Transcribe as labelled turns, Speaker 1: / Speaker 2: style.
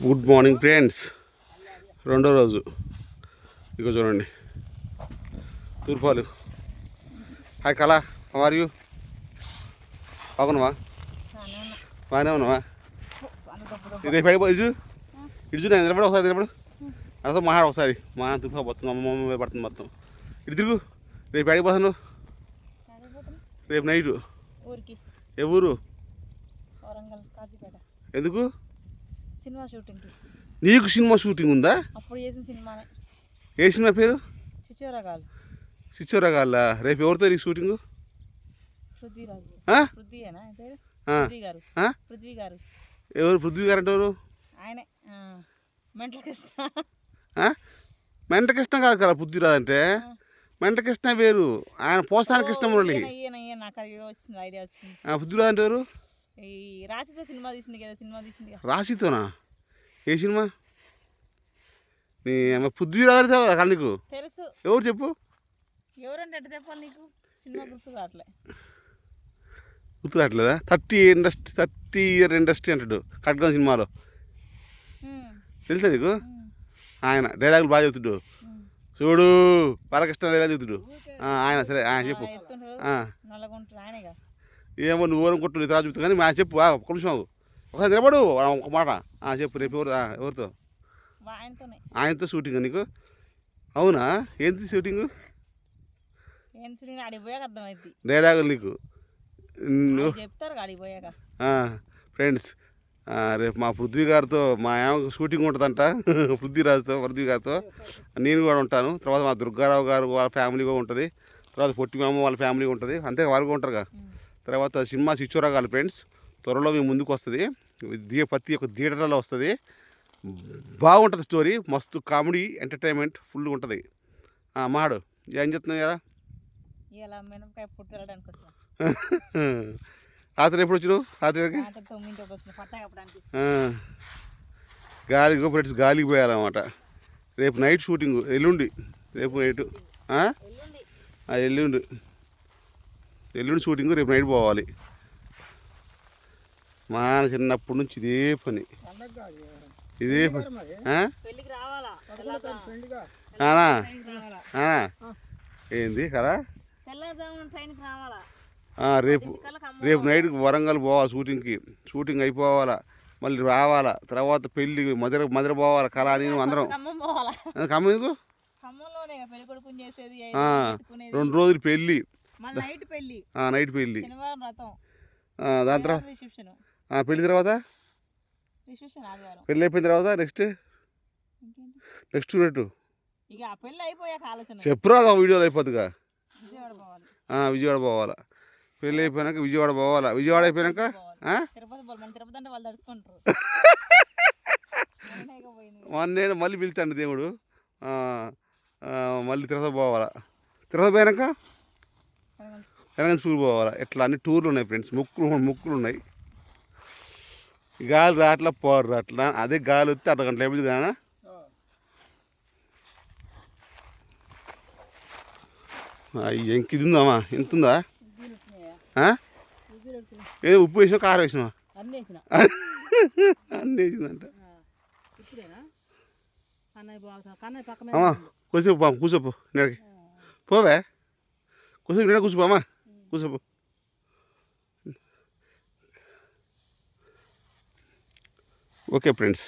Speaker 1: Good morning friends. రెండో రోజు. ఇక చూడండి. తూర్పాలు. హాయ్ కళ ఆర్ యూ బాగున్నావా? బాగానే ఉన్నావా? రేపు పడిపో ఇటు ఇటు నేను నిలబడి ఒకసారి నిలబడు. అసలు మాట్లాడు ఒకసారి. మా తూర్పు పోతుంది మా అమ్మ పడుతుంది మొత్తం. ఇటు తిరుగు. రేపు అడిగిపోతాను రేపు నైట్. ఏ ఊరు? ఎందుకు?
Speaker 2: సినిమా షూటింగ్కి.
Speaker 1: నీకు సినిమా షూటింగ్ ఉందా?
Speaker 2: అప్పుడు చేసిన సినిమానే.
Speaker 1: ఏ సినిమా పేరు?
Speaker 2: చిచ్చోరగాలు
Speaker 1: సిచ్చోరగాల రేపు ఎవరితో ఈ షూటింగ్.
Speaker 2: పృథ్వీ గారు
Speaker 1: ఎవరు? పృథ్వీ గారు అంటే ఎవరు?
Speaker 2: ఆయనే. మెంటల్ కృష్ణ?
Speaker 1: మెంట కృష్ణ కాదు కదా పృథ్వీరాజ్ అంటే? మెంట కృష్ణ వేరు ఆయన పోస్తాన కృష్ణ మురళి పృథ్వీరాజ్ అంటే ఎవరు?
Speaker 2: ఈ సినిమా తీసింది కదా సినిమా తీసింది కదా.
Speaker 1: రాశితోనా? ఏ సినిమా? నీ కదా నీకు?
Speaker 2: తెలుసు.
Speaker 1: ఎవరు చెప్పు?
Speaker 2: ఎవరంటే ఎట్ట చెప్పాలి నీకు? సినిమా గుర్తు కావట్లే.
Speaker 1: గుర్తురాట్లేదా thirty industry thirty year industry అంటాడు కట్గం సినిమాలో. తెలుసా నీకు? ఆయన డైలాగులు బాగా చెబుతుడు. చూడు బాలకృష్ణ డైలాగ్ చెబుతుడు ఆయన సరే ఆయన చెప్పు. ఏమో నువ్వు అనుకుంటున్నావు తర్వాత చెప్తా కానీ మా చెప్పు ఒక్క నిమిషం. ఒకసారి నిలబడు ఒక మాట. ఆ, చెప్పు రేపు ఎవరు ఎవరితో? ఆయనతో షూటింగ్ నీకు? అవునా? ఏంటి షూటింగ్? డైలాగులు నీకు? ఫ్రెండ్స్ రేపు మా పృథ్వీ గారితో మా ఏమ షూటింగ్ ఉంటుందంట పృథ్వీరాజుతో పృథ్వీ గారితో. నేను కూడా ఉంటాను. తర్వాత మా దుర్గారావు గారు వాళ్ళ ఫ్యామిలీ కూడా ఉంటుంది. తర్వాత పొట్టి మామ వాళ్ళ ఫ్యామిలీ ఉంటుంది. అంతే వారు కూడా ఉంటారుగా. తర్వాత సినిమా చిచ్చోరాగాలి ఫ్రెండ్స్ త్వరలో మీ ముందుకు వస్తుంది. దియ ప్రతి ఒక్క థియేటర్లో వస్తుంది. బాగుంటుంది స్టోరీ మస్తు కామెడీ ఎంటర్టైన్మెంట్ ఫుల్ ఉంటుంది. మాడు ఏం చెప్తున్నావు కదా రాత్రి ఎప్పుడు రాత్రికి
Speaker 2: రాత్రి కప్పడానికి
Speaker 1: ఆ, గాలికి ఫ్రెండ్స్ గాలికి పోయాలన్నమాట. రేపు నైట్ షూటింగ్ ఎల్లుండి. రేపు నైట్?
Speaker 2: ఎల్లుండి.
Speaker 1: ఎల్లుండి షూటింగ్ రేపు నైట్ పోవాలి. మా చిన్నప్పటి నుంచి ఇదే పని. ఇదే ఏంది కదా రేపు రేపు నైట్కి వరంగల్ పోవాలి షూటింగ్కి. షూటింగ్ అయిపోవాలా. మళ్ళీ రావాలా. తర్వాత పెళ్ళి మధుర మధుర పోవాలి. కళా నేను అందరం.
Speaker 2: ఖమ్మం
Speaker 1: ఎందుకు? రెండు రోజులు పెళ్ళి.
Speaker 2: నైట్ పెళ్ళి
Speaker 1: ఆ, నైట్ పెళ్ళి.
Speaker 2: శనివారం రథం
Speaker 1: ఆ, దాని తర్వాత?
Speaker 2: రిసెప్షన్.
Speaker 1: ఆ, పెళ్ళి తర్వాత?
Speaker 2: రిసెప్షన్ ఆదివారం.
Speaker 1: పెళ్ళి అయిపోయిన తర్వాత నెక్స్ట్? నెక్స్ట్ రేటు
Speaker 2: ఇక ఆ పెళ్ళి అయిపోయాక ఆలోచన.
Speaker 1: చెప్పురాదు ఆ వీడియోలో అయిపోతుందిగా
Speaker 2: విజయవాడ పోవాలి.
Speaker 1: విజయవాడ పోవాలా. పెళ్ళి అయిపోయినాక విజయవాడ పోవాలా? విజయవాడ అయిపోయినాక?
Speaker 2: పోయింది.
Speaker 1: మొన్న మళ్ళీ పిలుతాండి దేవుడు. మళ్ళీ తిరుపతి పోవాలా. తిరుపతి పోయినాక? టూర్ పోవాలా? ఇట్లా అన్ని టూర్లు ఉన్నాయి ఫ్రెండ్స్. ముక్కులు ముక్కులు ఉన్నాయి. గాలి రాట్లా పోరు రాట్లా. అదే గాలి వస్తే అర్ధ గంటలు అయిపోయింది కానీ ఇంక ఇది ఉందామా ఎంత ఉందా. ఏ ఉప్పు వేసినా కారం వేసినా?
Speaker 2: అన్నీ
Speaker 1: వేసిందంట. కూర్చోపు పా కూర్చోపు. నేడికి పోవే. కూర్చో ఇక్కడ కూర్చో అమ్మా కూర్చోపు ఓకే ఫ్రెండ్స్